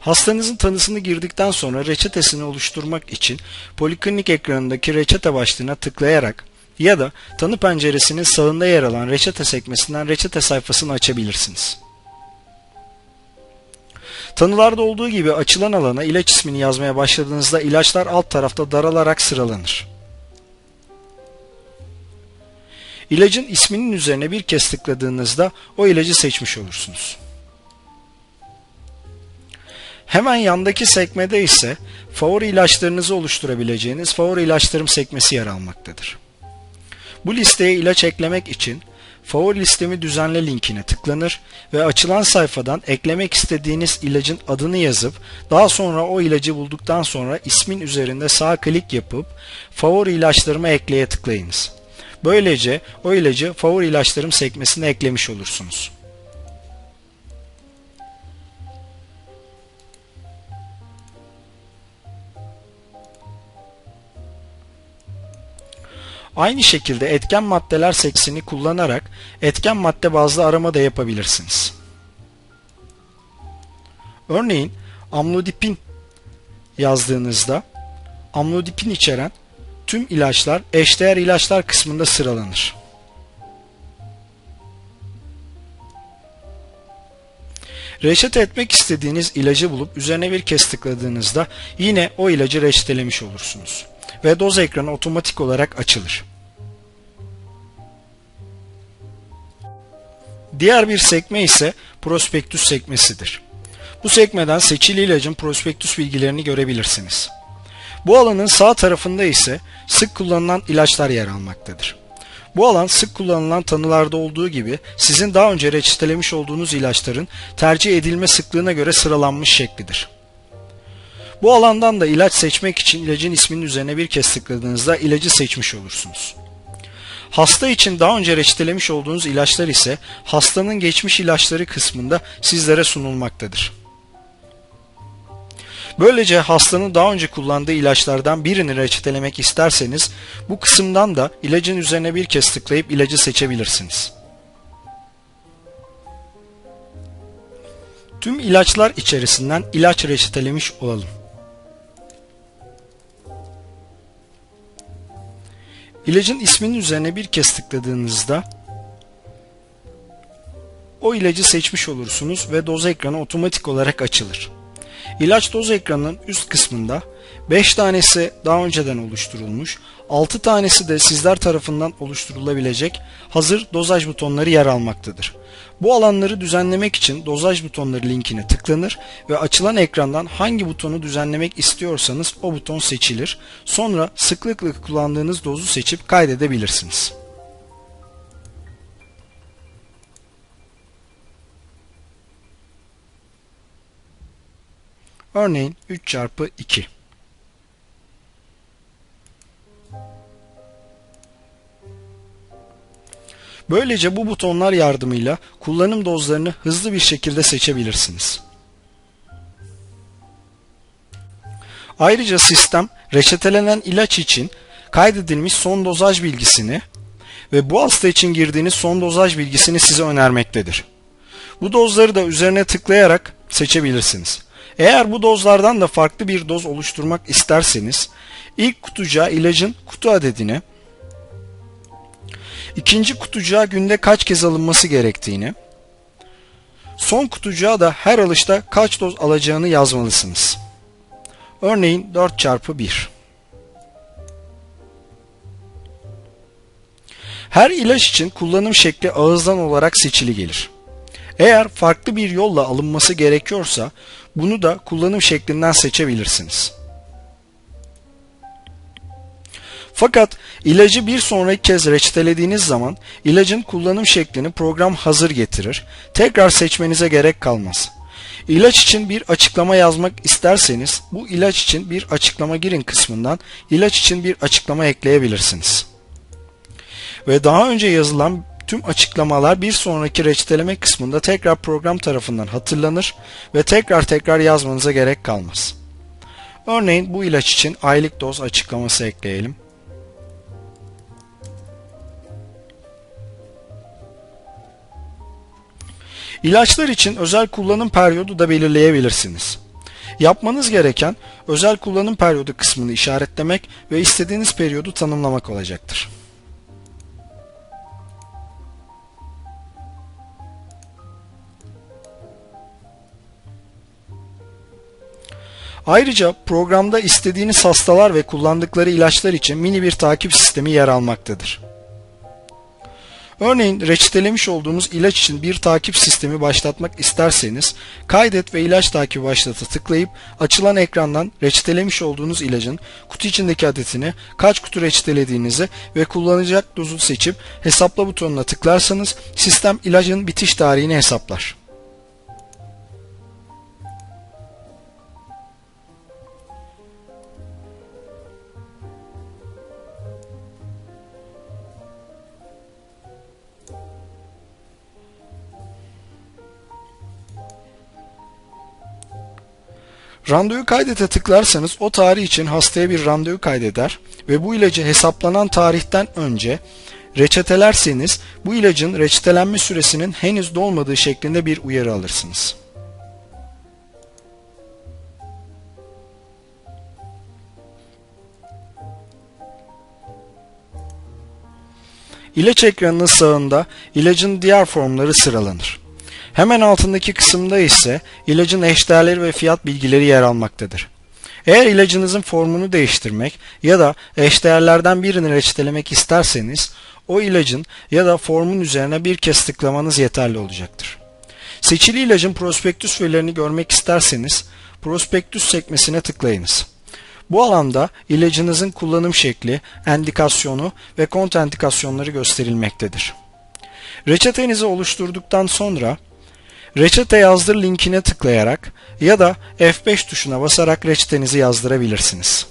Hastanızın tanısını girdikten sonra reçetesini oluşturmak için poliklinik ekranındaki reçete başlığına tıklayarak ya da tanı penceresinin sağında yer alan reçete sekmesinden reçete sayfasını açabilirsiniz. Tanılarda olduğu gibi açılan alana ilaç ismini yazmaya başladığınızda ilaçlar alt tarafta daralarak sıralanır. İlacın isminin üzerine bir kez tıkladığınızda o ilacı seçmiş olursunuz. Hemen yandaki sekmede ise favori ilaçlarınızı oluşturabileceğiniz favori ilaçlarım sekmesi yer almaktadır. Bu listeye ilaç eklemek için favori listemi düzenle linkine tıklanır ve açılan sayfadan eklemek istediğiniz ilacın adını yazıp daha sonra o ilacı bulduktan sonra ismin üzerinde sağ klik yapıp favori ilaçlarıma ekleye tıklayınız. Böylece o ilacı favori ilaçlarım sekmesine eklemiş olursunuz. Aynı şekilde etken maddeler seksini kullanarak etken madde bazlı arama da yapabilirsiniz. Örneğin amlodipin yazdığınızda amlodipin içeren tüm ilaçlar eşdeğer ilaçlar kısmında sıralanır. Reçete etmek istediğiniz ilacı bulup üzerine bir kez tıkladığınızda yine o ilacı reçetelemiş olursunuz ve doz ekranı otomatik olarak açılır. Diğer bir sekme ise prospektüs sekmesidir. Bu sekmeden seçili ilacın prospektüs bilgilerini görebilirsiniz. Bu alanın sağ tarafında ise sık kullanılan ilaçlar yer almaktadır. Bu alan sık kullanılan tanılarda olduğu gibi sizin daha önce reçetelemiş olduğunuz ilaçların tercih edilme sıklığına göre sıralanmış şeklidir. Bu alandan da ilaç seçmek için ilacın isminin üzerine bir kez tıkladığınızda ilacı seçmiş olursunuz. Hasta için daha önce reçetelemiş olduğunuz ilaçlar ise hastanın geçmiş ilaçları kısmında sizlere sunulmaktadır. Böylece hastanın daha önce kullandığı ilaçlardan birini reçetelemek isterseniz bu kısımdan da ilacın üzerine bir kez tıklayıp ilacı seçebilirsiniz. Tüm ilaçlar içerisinden ilaç reçetelemiş olalım. İlacın isminin üzerine bir kez tıkladığınızda o ilacı seçmiş olursunuz ve doz ekranı otomatik olarak açılır. İlaç doz ekranının üst kısmında 5 tanesi daha önceden oluşturulmuş, 6 tanesi de sizler tarafından oluşturulabilecek hazır dozaj butonları yer almaktadır. Bu alanları düzenlemek için dozaj butonları linkine tıklanır ve açılan ekrandan hangi butonu düzenlemek istiyorsanız o buton seçilir. Sonra sıklıkla kullandığınız dozu seçip kaydedebilirsiniz. Örneğin 3 çarpı 2. Böylece bu butonlar yardımıyla kullanım dozlarını hızlı bir şekilde seçebilirsiniz. Ayrıca sistem reçetelenen ilaç için kaydedilmiş son dozaj bilgisini ve bu hasta için girdiğiniz son dozaj bilgisini size önermektedir. Bu dozları da üzerine tıklayarak seçebilirsiniz. Eğer bu dozlardan da farklı bir doz oluşturmak isterseniz ilk kutucuğa ilacın kutu adedini, ikinci kutucuğa günde kaç kez alınması gerektiğini, son kutucuğa da her alışta kaç doz alacağını yazmalısınız. Örneğin 4 çarpı 1. Her ilaç için kullanım şekli ağızdan olarak seçili gelir. Eğer farklı bir yolla alınması gerekiyorsa bunu da kullanım şeklinden seçebilirsiniz. Fakat ilacı bir sonraki kez reçetelediğiniz zaman ilacın kullanım şeklini program hazır getirir. Tekrar seçmenize gerek kalmaz. İlaç için bir açıklama yazmak isterseniz bu ilaç için bir açıklama girin kısmından ilaç için bir açıklama ekleyebilirsiniz. Ve daha önce yazılan tüm açıklamalar bir sonraki reçeteleme kısmında tekrar program tarafından hatırlanır ve tekrar tekrar yazmanıza gerek kalmaz. Örneğin bu ilaç için aylık doz açıklaması ekleyelim. İlaçlar için özel kullanım periyodu da belirleyebilirsiniz. Yapmanız gereken özel kullanım periyodu kısmını işaretlemek ve istediğiniz periyodu tanımlamak olacaktır. Ayrıca programda istediğiniz hastalar ve kullandıkları ilaçlar için mini bir takip sistemi yer almaktadır. Örneğin reçetelemiş olduğunuz ilaç için bir takip sistemi başlatmak isterseniz kaydet ve ilaç takibi başlata tıklayıp açılan ekrandan reçetelemiş olduğunuz ilacın kutu içindeki adetini, kaç kutu reçetelediğinizi ve kullanacak dozu seçip hesapla butonuna tıklarsanız sistem ilacın bitiş tarihini hesaplar. Randevu kaydete tıklarsanız o tarih için hastaya bir randevu kaydeder ve bu ilacı hesaplanan tarihten önce reçetelerseniz bu ilacın reçetelenme süresinin henüz dolmadığı şeklinde bir uyarı alırsınız. İlaç ekranının sağında ilacın diğer formları sıralanır. Hemen altındaki kısımda ise ilacın eşdeğerleri ve fiyat bilgileri yer almaktadır. Eğer ilacınızın formunu değiştirmek ya da eşdeğerlerden birini reçetelemek isterseniz o ilacın ya da formun üzerine bir kez tıklamanız yeterli olacaktır. Seçili ilacın prospektüs verilerini görmek isterseniz prospektüs sekmesine tıklayınız. Bu alanda ilacınızın kullanım şekli, endikasyonu ve kontraindikasyonları gösterilmektedir. Reçetenizi oluşturduktan sonra Reçete yazdır linkine tıklayarak ya da F5 tuşuna basarak reçetenizi yazdırabilirsiniz.